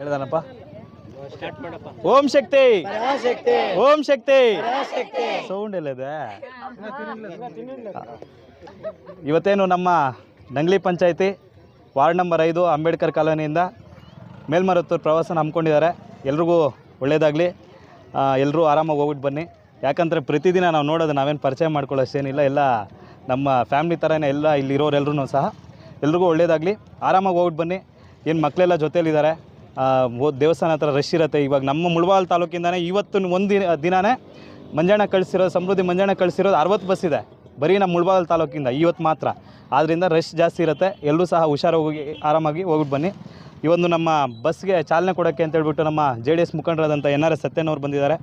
ಹೇಳ್ದಾನಪ್ಪ. Om Shakti. Om Shakti. Sound ಎಲ್ಲದೆ? ಇವತ್ತೇನು ನಮ್ಮ ನಂಗ್ಲಿ ಪಂಚಾಯತಿ ward number ಐದು ಅಂಬೇಡ್ಕರ್ ಕಾಲೋನಿಯಿಂದ ಮೇಲ್ಮರತ್ತೂರು ಪ್ರವಾಸನ ಹಮ್ಮಿಕೊಂಡಿದ್ದಾರೆ. ಎಲ್ರಿಗೂ ಒಳ್ಳೇದಾಗಲಿ. ಎಲ್ಲರೂ ಆರಾಮಾಗಿ ಹೋಗ್ಬಿಟ್ಟು ಬನ್ನಿ. ಯಾಕಂದರೆ ಪ್ರತಿದಿನ ನಾವು ನೋಡೋದು ನಾವೇನು ಪರಿಚಯ ಮಾಡ್ಕೊಳ್ಳೋಷ್ಟೇನಿಲ್ಲ ಎಲ್ಲ ನಮ್ಮ ಫ್ಯಾಮ್ಲಿ ಥರನೇ ಎಲ್ಲ ಇಲ್ಲಿರೋರೆಲ್ಲರೂ ಸಹ ಎಲ್ರಿಗೂ ಒಳ್ಳೇದಾಗಲಿ. ಆರಾಮಾಗಿ ಹೋಗ್ಬಿಟ್ಟು ಬನ್ನಿ. ಏನು ಮಕ್ಕಳೆಲ್ಲ ಜೊತೇಲಿದ್ದಾರೆ ದೇವಸ್ಥಾನ ಹತ್ರ ರಶ್ ಇರುತ್ತೆ. ಇವಾಗ ನಮ್ಮ ಮುಳಬಾಲ್ ತಾಲೂಕಿಂದನೇ ಇವತ್ತು ಒಂದು ದಿನ, ದಿನನೇ ಮಂಜಾಣ ಕಳಿಸಿರೋದು, ಸಮೃದ್ಧಿ ಮಂಜಾಣ ಕಳಿಸಿರೋದು ಅರವತ್ತು ಬಸ್ ಇದೆ. ಬರೀ ನಮ್ಮ ಮುಳಬಾಲ್ ತಾಲೂಕಿಂದ, ಇವತ್ತು ಮಾತ್ರ. ಆದ್ದರಿಂದ ರಶ್ ಜಾಸ್ತಿ ಇರುತ್ತೆ. ಎಲ್ಲರೂ ಸಹ ಹುಷಾರಾಗಿ ಹೋಗಿ, ಆರಾಮಾಗಿ ಹೋಗ್ಬಿಟ್ಟು ಬನ್ನಿ. ಇವೊಂದು ನಮ್ಮ ಬಸ್ಗೆ ಚಾಲನೆ ಕೊಡೋಕ್ಕೆ ಅಂತ ಹೇಳ್ಬಿಟ್ಟು ನಮ್ಮ ಜೆ ಡಿ ಎಸ್ ಮುಖಂಡರಾದಂಥ ಎನ್ ಆರ್ ಎಸ್ ಸತ್ಯನವ್ರು ಬಂದಿದ್ದಾರೆ.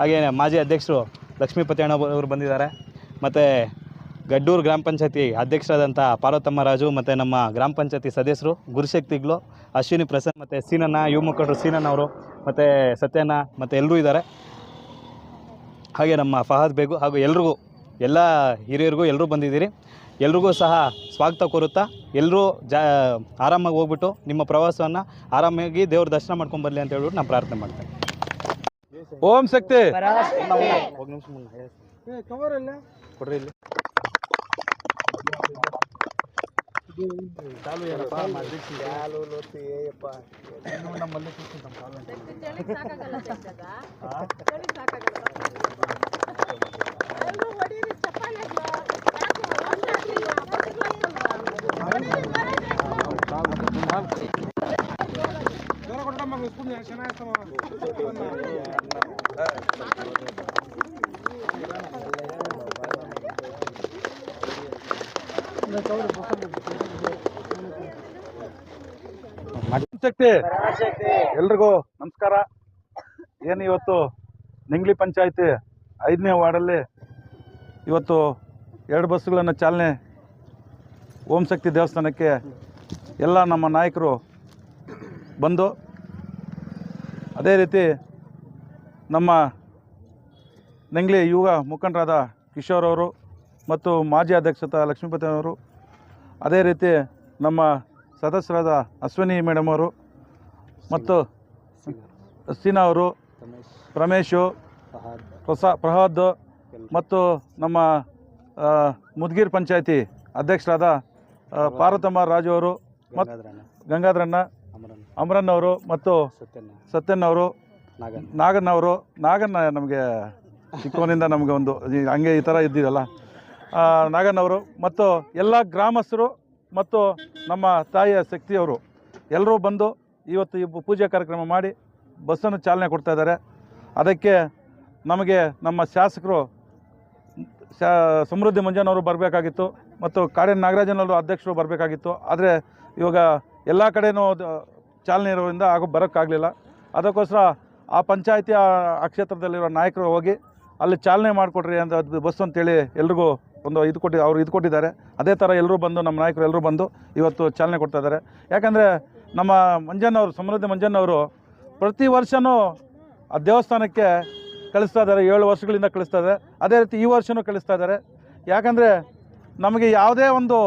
ಹಾಗೆಯೇ ಮಾಜಿ ಅಧ್ಯಕ್ಷರು ಲಕ್ಷ್ಮೀಪತಿ ಅಣ್ಣ ಅವರು ಬಂದಿದ್ದಾರೆ. ಮತ್ತು ಗಡ್ಡೂರು ಗ್ರಾಮ ಪಂಚಾಯತಿ ಅಧ್ಯಕ್ಷರಾದಂಥ ಪಾರ್ವತಮ್ಮ ರಾಜು ಮತ್ತು ನಮ್ಮ ಗ್ರಾಮ ಪಂಚಾಯತಿ ಸದಸ್ಯರು ಗುರುಶಕ್ತಿಗಳು ಅಶ್ವಿನಿ ಪ್ರಸನ್ನ ಮತ್ತು ಸೀನಣ್ಣ ಯುವ ಮುಖಂಡರು ಸೀನಣ್ಣ ಅವರು ಮತ್ತು ಸತ್ಯಣ್ಣ ಮತ್ತು ಎಲ್ಲರೂ ಇದ್ದಾರೆ. ಹಾಗೆ ನಮ್ಮ ಫಹದ್ ಬೇಗು ಹಾಗೂ ಎಲ್ರಿಗೂ ಎಲ್ಲ ಹಿರಿಯರಿಗೂ ಎಲ್ಲರೂ ಬಂದಿದ್ದೀರಿ. ಎಲ್ರಿಗೂ ಸಹ ಸ್ವಾಗತ ಕೋರುತ್ತಾ ಎಲ್ಲರೂ ಜಾ ಆರಾಮಾಗಿ ಹೋಗ್ಬಿಟ್ಟು ನಿಮ್ಮ ಪ್ರವಾಸವನ್ನು ಆರಾಮಾಗಿ ದೇವ್ರ ದರ್ಶನ ಮಾಡ್ಕೊಂಡು ಬರಲಿ ಅಂತ ಹೇಳ್ಬಿಟ್ಟು ನಾನು ಪ್ರಾರ್ಥನೆ ಮಾಡ್ತೇನೆ. ಓಂ ಶಕ್ತಿ! ಹೋಗಿ ನಿಮಿಷ ಮುಂದೆ ಕೊಡ್ರಿ ಇಲ್ಲಿ ಚಾಲು ಏನಪ್ಪ ಶಕ್ತಿ. ಎಲ್ರಿಗೂ ನಮಸ್ಕಾರ. ಏನು ಇವತ್ತು ನಿಂಗ್ಲಿ ಪಂಚಾಯತಿ ಐದನೇ ವಾರ್ಡಲ್ಲಿ ಇವತ್ತು ಎರಡು ಬಸ್ಸುಗಳನ್ನು ಚಾಲನೆ ಓಂ ಶಕ್ತಿ ದೇವಸ್ಥಾನಕ್ಕೆ ಎಲ್ಲ ನಮ್ಮ ನಾಯಕರು ಬಂದು ಅದೇ ರೀತಿ ನಮ್ಮ ನೆಂಗ್ಲಿ ಯುವ ಮುಖಂಡರಾದ ಕಿಶೋರ್ ಅವರು ಮತ್ತು ಮಾಜಿ ಅಧ್ಯಕ್ಷತ ಲಕ್ಷ್ಮೀಪತಿ ಅವರು ಅದೇ ರೀತಿ ನಮ್ಮ ಸದಸ್ಯರಾದ ಅಶ್ವಿನಿ ಮೇಡಮ್ ಅವರು ಮತ್ತು ಸೀನಾ ಅವರು, ರಮೇಶು, ಪ್ರಸಾ ಪ್ರಹ್ಲಾದ್ ಮತ್ತು ನಮ್ಮ ಮುದ್ಗಿರ್ ಪಂಚಾಯತಿ ಅಧ್ಯಕ್ಷರಾದ ಪಾರ್ವತಮ್ಮ ರಾಜು ಅವರು ಮತ್ತು ಗಂಗಾಧರಣ್ಣ, ಅಮರನ್ ಅವರು ಮತ್ತು ಸತ್ಯನ್ ಅವರು, ನಾಗಣ್ಣ. ಅವರು, ನಾಗಣ್ಣ ನಮಗೆ ಚಿಕ್ಕವನಿಂದ ನಮಗೆ ಒಂದು ಹಂಗೆ ಈ ಥರ ಇದ್ದಿದ್ದಲ್ಲ ಆ, ನಾಗನ್ ಅವರು ಮತ್ತು ಎಲ್ಲ ಗ್ರಾಮಸ್ಥರು ಮತ್ತು ನಮ್ಮ ತಾಯಿಯ ಶಕ್ತಿಯವರು ಎಲ್ಲರೂ ಬಂದು ಇವತ್ತು ಈ ಪೂಜೆ ಕಾರ್ಯಕ್ರಮ ಮಾಡಿ ಬಸ್ಸನ್ನು ಚಾಲನೆ ಕೊಡ್ತಾ ಇದ್ದಾರೆ. ಅದಕ್ಕೆ ನಮಗೆ ನಮ್ಮ ಶಾಸಕರು ಶಾ ಸಮೃದ್ಧಿ ಮಂಜನವರು ಬರಬೇಕಾಗಿತ್ತು ಮತ್ತು ಕಾಡಿನ ನಾಗರಾಜನವರು ಅಧ್ಯಕ್ಷರು ಬರಬೇಕಾಗಿತ್ತು. ಆದರೆ ಇವಾಗ ಎಲ್ಲ ಕಡೆಯೂ ಚಾಲನೆ ಇರೋದ್ರಿಂದ ಆಗೋ ಬರೋಕ್ಕಾಗಲಿಲ್ಲ. ಅದಕ್ಕೋಸ್ಕರ ಆ ಪಂಚಾಯಿತಿ ಆ ಕ್ಷೇತ್ರದಲ್ಲಿರೋ ನಾಯಕರು ಹೋಗಿ ಅಲ್ಲಿ ಚಾಲನೆ ಮಾಡಿಕೊಡ್ರಿ ಅಂತ ಬಸ್ ಅಂತೇಳಿ ಎಲ್ರಿಗೂ ಒಂದು ಇದು ಕೊಟ್ಟು ಅವರು ಇದು ಕೊಟ್ಟಿದ್ದಾರೆ ಅದೇ ಥರ ಎಲ್ಲರೂ ಬಂದು, ನಮ್ಮ ನಾಯಕರು ಎಲ್ಲರೂ ಬಂದು ಇವತ್ತು ಚಾಲನೆ ಕೊಡ್ತಾ ಇದ್ದಾರೆ. ಯಾಕಂದರೆ ನಮ್ಮ ಮಂಜಣ್ಣವರು ಸಮೃದ್ಧಿ ಮಂಜಣ್ಣವರು ಪ್ರತಿ ವರ್ಷವೂ ಆ ದೇವಸ್ಥಾನಕ್ಕೆ ಕಳಿಸ್ತಾ ಇದ್ದಾರೆ. ಏಳು ವರ್ಷಗಳಿಂದ ಕಳಿಸ್ತಾ ಇದ್ದಾರೆ. ಅದೇ ರೀತಿ ಈ ವರ್ಷವೂ ಕಳಿಸ್ತಾ ಇದ್ದಾರೆ. ಯಾಕಂದರೆ ನಮಗೆ ಯಾವುದೇ ಒಂದು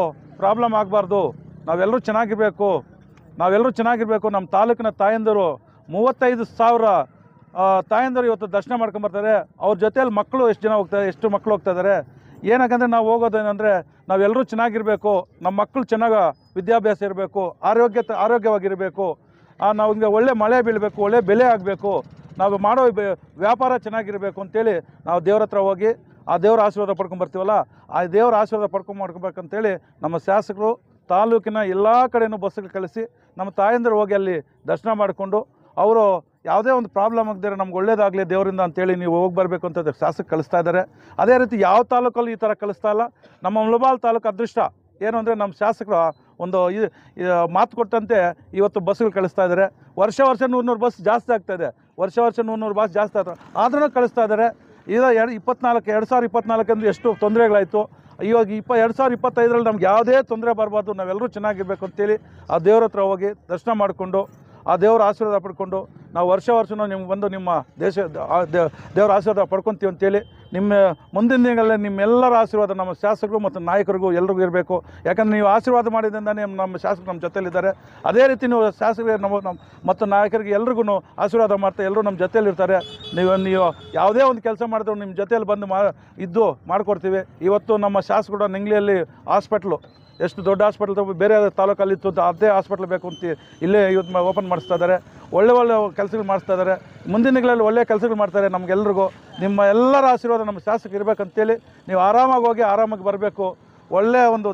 ಪ್ರಾಬ್ಲಮ್ ಆಗಬಾರ್ದು. ನಾವೆಲ್ಲರೂ ಚೆನ್ನಾಗಿರಬೇಕು. ನಾವೆಲ್ಲರೂ ಚೆನ್ನಾಗಿರಬೇಕು. ನಮ್ಮ ತಾಲೂಕಿನ ತಾಯಂದರು ಮೂವತ್ತೈದು ಸಾವಿರ ತಾಯಂದರು ಇವತ್ತು ದರ್ಶನ ಮಾಡ್ಕೊಂಬರ್ತಾರೆ ಅವ್ರ ಜೊತೆಯಲ್ಲಿ ಮಕ್ಕಳು ಎಷ್ಟು ಜನ ಹೋಗ್ತಾರೆ ಎಷ್ಟು ಮಕ್ಕಳು ಹೋಗ್ತಾ ಇದ್ದಾರೆ? ಏನಕ್ಕಂದರೆ ನಾವು ಹೋಗೋದೇನೆಂದರೆ ನಾವೆಲ್ಲರೂ ಚೆನ್ನಾಗಿರಬೇಕು, ನಮ್ಮ ಮಕ್ಕಳು ಚೆನ್ನಾಗಿ ವಿದ್ಯಾಭ್ಯಾಸ ಇರಬೇಕು, ಆರೋಗ್ಯ ಆರೋಗ್ಯವಾಗಿರಬೇಕು ನಾವು ಹಿಂಗೆ ಒಳ್ಳೆ ಮಳೆ ಬೀಳಬೇಕು, ಒಳ್ಳೆ ಬೆಲೆ ಆಗಬೇಕು, ನಾವು ಮಾಡೋ ವ್ಯಾಪಾರ ಚೆನ್ನಾಗಿರಬೇಕು ಅಂತೇಳಿ ನಾವು ದೇವ್ರ ಹತ್ರ ಹೋಗಿ ಆ ದೇವ್ರ ಆಶೀರ್ವಾದ ಪಡ್ಕೊಂಬರ್ತೀವಲ್ಲ ಆ ದೇವ್ರ ಆಶೀರ್ವಾದ ಪಡ್ಕೊಂಡು ಮಾಡ್ಕೊಬೇಕಂತೇಳಿ ನಮ್ಮ ಶಾಸಕರು ತಾಲೂಕಿನ ಎಲ್ಲ ಕಡೆಯೂ ಬಸ್ಸುಗಳು ಕಳಿಸಿ ನಮ್ಮ ತಾಯಂದಿರು ಹೋಗಿ ಅಲ್ಲಿ ದರ್ಶನ ಮಾಡಿಕೊಂಡು, ಅವರು ಯಾವುದೇ ಒಂದು ಪ್ರಾಬ್ಲಮ್ ಆಗದಿರೋ ನಮ್ಗೆ ಒಳ್ಳೇದಾಗಲಿ ದೇವರಿಂದ ಅಂತೇಳಿ ನೀವು ಹೋಗಿ ಬರಬೇಕು ಅಂತ ಶಾಸಕ ಕಳಿಸ್ತಾ ಇದ್ದಾರೆ ಅದೇ ರೀತಿ ಯಾವ ತಾಲೂಕಲ್ಲಿ ಈ ಥರ ಕಳಿಸ್ತಾ ಇಲ್ಲ. ನಮ್ಮ ಮುಳಬಾಲ್ ತಾಲೂಕು ಅದೃಷ್ಟ. ಏನು ಅಂದರೆ ನಮ್ಮ ಶಾಸಕರು ಒಂದು ಮಾತು ಕೊಟ್ಟಂತೆ ಇವತ್ತು ಬಸ್ಗಳು ಕಳಿಸ್ತಾ ಇದ್ದಾರೆ ವರ್ಷ ವರ್ಷ ನೂರು ನೂರು ಬಸ್ ಜಾಸ್ತಿ ಆಗ್ತಾ ಇದೆ. ವರ್ಷ ವರ್ಷ ನೂರು ಬಸ್ ಜಾಸ್ತಿ ಆಗ್ತದೆ ಆದ್ರೂ ಕಳಿಸ್ತಾ ಇದ್ದಾರೆ ಈಗ ಎರಡು, ಇಪ್ಪತ್ನಾಲ್ಕು, ಎರಡು ಸಾವಿರ ಇಪ್ಪತ್ನಾಲ್ಕಂದು ಎಷ್ಟು ತೊಂದರೆಗಳಾಯಿತು. ಇವಾಗ ಇಪ್ಪ, ಎರಡು ಸಾವಿರ ಇಪ್ಪತ್ತೈದರಲ್ಲಿ ನಮ್ಗೆ ಯಾವುದೇ ತೊಂದರೆ ಬರಬಾರ್ದು. ನಾವೆಲ್ಲರೂ ಚೆನ್ನಾಗಿರ್ಬೇಕು ಅಂತೇಳಿ ಆ ದೇವ್ರ ಹತ್ರ ಹೋಗಿ ದರ್ಶನ ಮಾಡಿಕೊಂಡು, ಆ ದೇವರ ಆಶೀರ್ವಾದ ಪಡ್ಕೊಂಡು ನಾವು ವರ್ಷ ವರ್ಷನೂ ನಿಮ್ಗೆ ಬಂದು ನಿಮ್ಮ ದೇಶ ದೇವರ ಆಶೀರ್ವಾದ ಪಡ್ಕೊತೀವಿ ಅಂತೇಳಿ ನಿಮ್ಮ ಮುಂದಿನ ದಿನಗಳಲ್ಲಿ ನಿಮ್ಮೆಲ್ಲರ ಆಶೀರ್ವಾದ ನಮ್ಮ ಶಾಸಕರು ಮತ್ತು ನಾಯಕರಿಗೂ ಎಲ್ರಿಗೂ ಇರಬೇಕು. ಯಾಕಂದರೆ ನೀವು ಆಶೀರ್ವಾದ ಮಾಡಿದ್ರಿಂದನೇ ನಮ್ಮ ಶಾಸಕರು ನಮ್ಮ ಜೊತೆಯಲ್ಲಿದ್ದಾರೆ. ಅದೇ ರೀತಿ ನೀವು ಶಾಸಕರಿಗೆ ನಮ್ಮ ನಮ್ಮ ಮತ್ತು ನಾಯಕರಿಗೆ ಎಲ್ರಿಗೂ ಆಶೀರ್ವಾದ ಮಾಡ್ತಾ ಎಲ್ಲರೂ ನಮ್ಮ ಜೊತೆಯಲ್ಲಿರ್ತಾರೆ. ನೀವು ನೀವು ಯಾವುದೇ ಒಂದು ಕೆಲಸ ಮಾಡಿದ್ರು ನಿಮ್ಮ ಜೊತೆಯಲ್ಲಿ ಬಂದು ಮಾ, ಇದ್ದು ಮಾಡಿಕೊಡ್ತೀವಿ. ಇವತ್ತು ನಮ್ಮ ಶಾಸಕರು ನಿಂಗ್ಲಿಯಲ್ಲಿ ಹಾಸ್ಪಿಟ್ಲು. ಎಷ್ಟು ದೊಡ್ಡ ಹಾಸ್ಪಿಟ್ಲ್ ತಗೋ ಬೇರೆ ತಾಲೂಕಲ್ಲಿ ಇತ್ತು ಅಂತ ಅದೇ ಹಾಸ್ಪಿಟ್ಲ್ ಬೇಕು ಅಂತ ಇಲ್ಲೇ ಇವತ್ತು ಓಪನ್ ಮಾಡಿಸ್ತಾ ಇದ್ದಾರೆ ಒಳ್ಳೆ ಒಳ್ಳೆ ಕೆಲಸಗಳು ಮಾಡಿಸ್ತಾ ಇದ್ದಾರೆ ಮುಂದಿನ ದಿನಗಳಲ್ಲಿ ಒಳ್ಳೆ ಕೆಲಸಗಳು ಮಾಡ್ತಾರೆ ನಮಗೆಲ್ರಿಗೂ. ನಿಮ್ಮ ಎಲ್ಲರ ಆಶೀರ್ವಾದ ನಮ್ಮ ಶಾಸಕ ಇರಬೇಕಂತೇಳಿ ನೀವು ಆರಾಮಾಗಿ ಹೋಗಿ ಆರಾಮಾಗಿ ಬರಬೇಕು. ಒಳ್ಳೆಯ ಒಂದು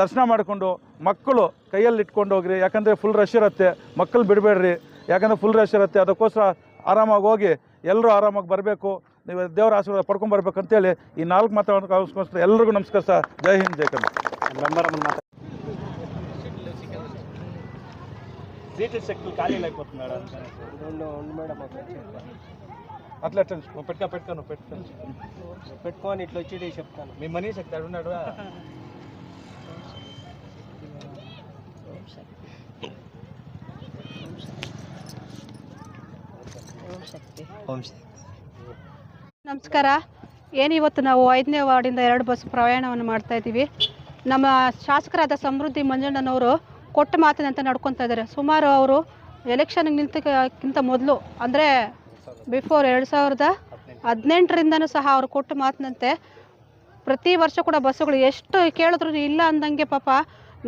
ದರ್ಶನ ಮಾಡಿಕೊಂಡು ಮಕ್ಕಳು ಕೈಯಲ್ಲಿ ಇಟ್ಕೊಂಡು ಹೋಗ್ರಿ. ಯಾಕಂದರೆ ಫುಲ್ ರಶ್ ಇರುತ್ತೆ. ಮಕ್ಕಳು ಬಿಡಬೇಡ್ರಿ. ಯಾಕಂದರೆ ಫುಲ್ ರಶ್ ಇರುತ್ತೆ. ಅದಕ್ಕೋಸ್ಕರ ಆರಾಮಾಗಿ ಹೋಗಿ ಎಲ್ಲರೂ ಆರಾಮಾಗಿ ಬರಬೇಕು. ನೀವು ದೇವರ ಆಶೀರ್ವಾದ ಪಡ್ಕೊಂಡು ಬರಬೇಕಂತೇಳಿ ಈ ನಾಲ್ಕು ಮಾತಾಡೋದಕ್ಕೋಸ್ಕರ ಎಲ್ರಿಗೂ ನಮಸ್ಕಾರ ಸರ್. ಜೈ ಹಿಂದ್, ಜೈ ಕನ್ನಡ ಮೆಂಬರ್ ಮಾತಾಡಿ సీట్ సెక్టర్ ఖాళీ లేకపోతున్నాడు అట్లా నువ్వు పెట్టుకో పెట్టుకో నువ్వు పెట్టుకో పెట్టుకొని ఇట్లా వచ్చి చెప్తాను మీ మనీష్ ఎక్కడ ఉన్నాడు ನಮಸ್ಕಾರ ಏನಿವತ್ತು ನಾವು ಐದನೇ ವಾರ್ಡಿಂದ ಎರಡು ಬಸ್ ಪ್ರಯಾಣವನ್ನು ಮಾಡ್ತಾ ಇದ್ದೀವಿ ನಮ್ಮ ಶಾಸಕರಾದ ಸಮೃದ್ಧಿ ಮಂಜಣ್ಣನವರು ಕೊಟ್ಟ ಮಾತಿನಂತೆ ನಡ್ಕೊತಾ ಇದ್ದಾರೆ. ಸುಮಾರು ಅವರು ಎಲೆಕ್ಷನ್ಗೆ ನಿಂತಕ್ಕಿಂತ ಮೊದಲು, ಅಂದರೆ ಬಿಫೋರ್ ಎರಡು ಸಾವಿರದ ಹದಿನೆಂಟರಿಂದನೂ ಸಹ ಅವರು ಕೊಟ್ಟ ಮಾತಿನಂತೆ ಪ್ರತಿ ವರ್ಷ ಕೂಡ ಬಸ್ಸುಗಳು ಎಷ್ಟು ಕೇಳಿದ್ರು ಇಲ್ಲ ಅಂದಂಗೆ ಪಾಪ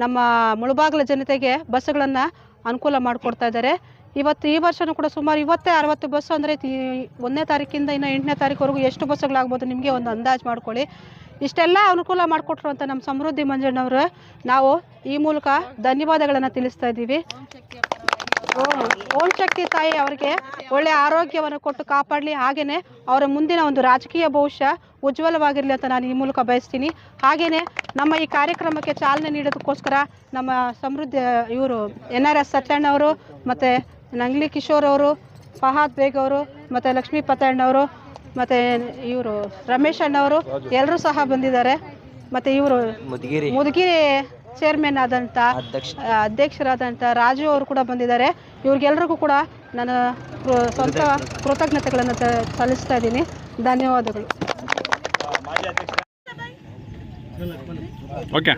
ನಮ್ಮ ಮುಳುಬಾಗಿಲ ಜನತೆಗೆ ಬಸ್ಸುಗಳನ್ನು ಅನುಕೂಲ ಮಾಡಿಕೊಡ್ತಾ ಇದ್ದಾರೆ. ಇವತ್ತು ಈ ವರ್ಷನೂ ಕೂಡ ಸುಮಾರು ಇವತ್ತೇ ಅರವತ್ತು ಬಸ್ಸು, ಅಂದರೆ ಒಂದನೇ ತಾರೀಕಿಂದ ಇನ್ನು ಎಂಟನೇ ತಾರೀಕುವರೆಗೂ ಎಷ್ಟು ಬಸ್ಸುಗಳಾಗ್ಬೋದು ನಿಮಗೆ ಒಂದು ಅಂದಾಜು ಮಾಡ್ಕೊಳ್ಳಿ. ಇಷ್ಟೆಲ್ಲ ಅನುಕೂಲ ಮಾಡಿಕೊಟ್ರು ಅಂತ ನಮ್ಮ ಸಮೃದ್ಧಿ ಮಂಜಣ್ಣವರು. ನಾವು ಈ ಮೂಲಕ ಧನ್ಯವಾದಗಳನ್ನು ತಿಳಿಸ್ತಾ ಇದ್ದೀವಿ. ಓಂ ಶಕ್ತಿ ತಾಯಿ ಅವರಿಗೆ ಒಳ್ಳೆ ಆರೋಗ್ಯವನ್ನು ಕೊಟ್ಟು ಕಾಪಾಡಲಿ. ಹಾಗೆಯೇ ಅವರ ಮುಂದಿನ ಒಂದು ರಾಜಕೀಯ ಭವಿಷ್ಯ ಉಜ್ವಲವಾಗಿರಲಿ ಅಂತ ನಾನು ಈ ಮೂಲಕ ಬಯಸ್ತೀನಿ. ಹಾಗೆಯೇ ನಮ್ಮ ಈ ಕಾರ್ಯಕ್ರಮಕ್ಕೆ ಚಾಲನೆ ನೀಡೋದಕ್ಕೋಸ್ಕರ ನಮ್ಮ ಸಮೃದ್ಧಿ, ಇವರು ಎನ್ ಆರ್ ಎಸ್ ಸತ್ಯಣ್ಣವರು ಮತ್ತು ನಂಗ್ಲಿ ಕಿಶೋರ್ ಅವರು, ಫಹಾದ್ ಬೇಗ್ ಅವರು, ಮತ್ತು ಲಕ್ಷ್ಮೀ ಪತಣ್ಣವರು ಮತ್ತು ಇವರು ರಮೇಶ್ ಅಣ್ಣವರು ಎಲ್ಲರೂ ಸಹ ಬಂದಿದ್ದಾರೆ. ಮತ್ತು ಇವರು ಮುದ್ಗಿರಿ. ಮುದುಗಿರಿ ಚೇರ್ಮನ್ ಆದಂಥ ಅಧ್ಯಕ್ಷರಾದಂಥ ರಾಜು ಅವರು ಕೂಡ ಬಂದಿದ್ದಾರೆ. ಇವ್ರಿಗೆಲ್ರಿಗೂ ಕೂಡ ನಾನು ಸ್ವಂತ ಕೃತಜ್ಞತೆಗಳನ್ನು ತ- ಸಲ್ಲಿಸ್ತಾ ಇದ್ದೀನಿ. ಧನ್ಯವಾದಗಳು. ಓಕೆ